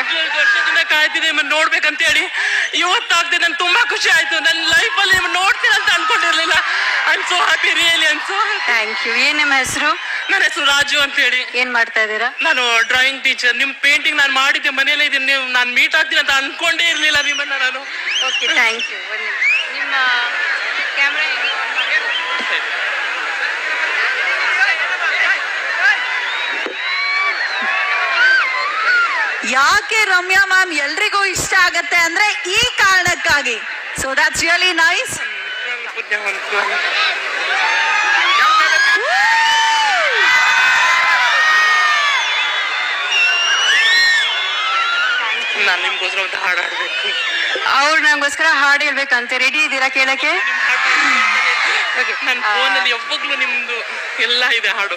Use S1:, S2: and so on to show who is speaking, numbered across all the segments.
S1: ಎಷ್ಟು ವರ್ಷದಿಂದ ಕಾಯ್ತಿದೆ ನಿಮ್ಮನ್ನ ನೋಡ್ಬೇಕಂತ ಹೇಳಿ ಇವತ್ತಾಗ್ತಿದೆ ನನ್ಗೆ ತುಂಬಾ ಖುಷಿ ಆಯ್ತು. ನನ್ನ ಲೈಫಲ್ಲಿ ನಿಮ್ಮನ್ನ ನೋಡ್ತೀನಿ ಅಂತ ಅನ್ಕೊಂಡಿರ್ಲಿಲ್ಲ. I so happy really I so
S2: thank you ಏನ್ ನಿಮ್ಮ ಹೆಸರು?
S1: ನನ್ನ ಹೆಸರು ರಾಜು ಅಂತ ಹೇಳಿ
S2: ಏನ್ ಮಾಡ್ತಾ ಇದ್ದೀರಾ?
S1: ನಾನು ಡ್ರಾಯಿಂಗ್ ಟೀಚರ್ ನಿಮ್ಮ ಪೇಂಟಿಂಗ್ ನಾನು ಮಾಡಿದ್ದೆ ಮನೇಲಿ ಇದೀನಿ ನೀವು ನಾನು ಮೀಟ್ ಆಗ್ತೀನಿ ಅಂತ ಅನ್ಕೊಂಡೇ ಇರಲಿಲ್ಲ ನಿಮ್ಮನ್ನ ನಾನು.
S2: ಓಕೆ ಥ್ಯಾಂಕ್ ಯು ನಿಮ್ಮ ಯಾಕೆ ರಮ್ಯಾ ಮ್ಯಾಮ್ ಎಲ್ರಿಗೂ ಇಷ್ಟ ಆಗತ್ತೆ ಅಂದ್ರೆ ಈ ಕಾರಣಕ್ಕಾಗಿ ಸೊ ದಟ್ಸ್ ರಿಯಲಿ ನೈಸ್
S1: ನಾನು ನಿಮ್ಗೋಸ್ಕರ ಒಂದು ಹಾಡು ಹಾಡ್ಬೇಕು
S2: ಅವ್ರು ನಮಗೋಸ್ಕರ ಹಾಡು ಹೇಳ್ಬೇಕಂತ ರೆಡಿ ಇದ್ದೀರಾ ಕೇಳಕ್ಕೆ.
S1: ನನ್ನ ಫೋನಲ್ಲಿ ಯಾವಾಗಲೂ ನಿಮ್ದು ಎಲ್ಲ ಇದೆ ಹಾಡು.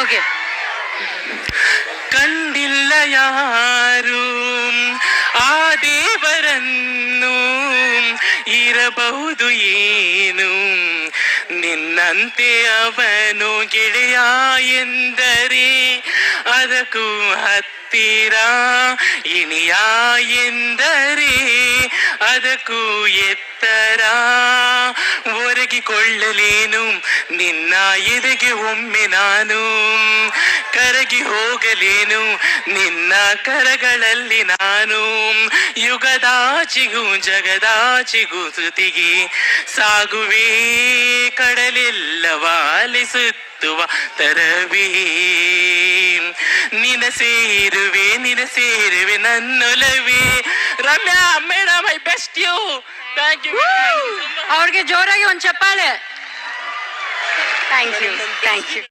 S2: ಓಕೆ
S1: ಕಂಡಿಲ್ಲ ಯಾರು ಆ ದೇವರನ್ನು ಇರಬಹುದು ಏನು ನಿನ್ನಂತೆ ಅವನು ಗೆಳೆಯ ಎಂದರೆ ಅದಕ್ಕೂ ಹತ್ತಿರ ಇಣಿಯ ಎಂದರೆ ಅದಕ್ಕೂ ಎತ್ತರ ಒರಗಿಕೊಳ್ಳಲೇನು ನಿನ್ನ ಎದೆಗೆ ಒಮ್ಮೆ ನಾನು ಕರಗಿ ಹೋಗಲೇನು? ನಿನ್ನ ಕರಗಳಲ್ಲಿ ನಾನು. ಯುಗದಾಚಿಗೂ ಜಗದಾಚಿಗೂ ಶ್ರುತಿಗೆ ಸಾಗುವೆ. ಕಡಲೆಲ್ಲವಾಲಿಸುತ್ತುವ ತರವೇ. ನಿನ ಸೇರುವೆ ನಿನ ಸೇರುವೆ ನನ್ನೊಲವೇ. Ramya madam I best you. Thank you
S2: ಅವ್ರಿಗೆ ಜೋರಾಗಿ ಒಂದು ಚಪ್ಪಾಳೆ. Thank you thank you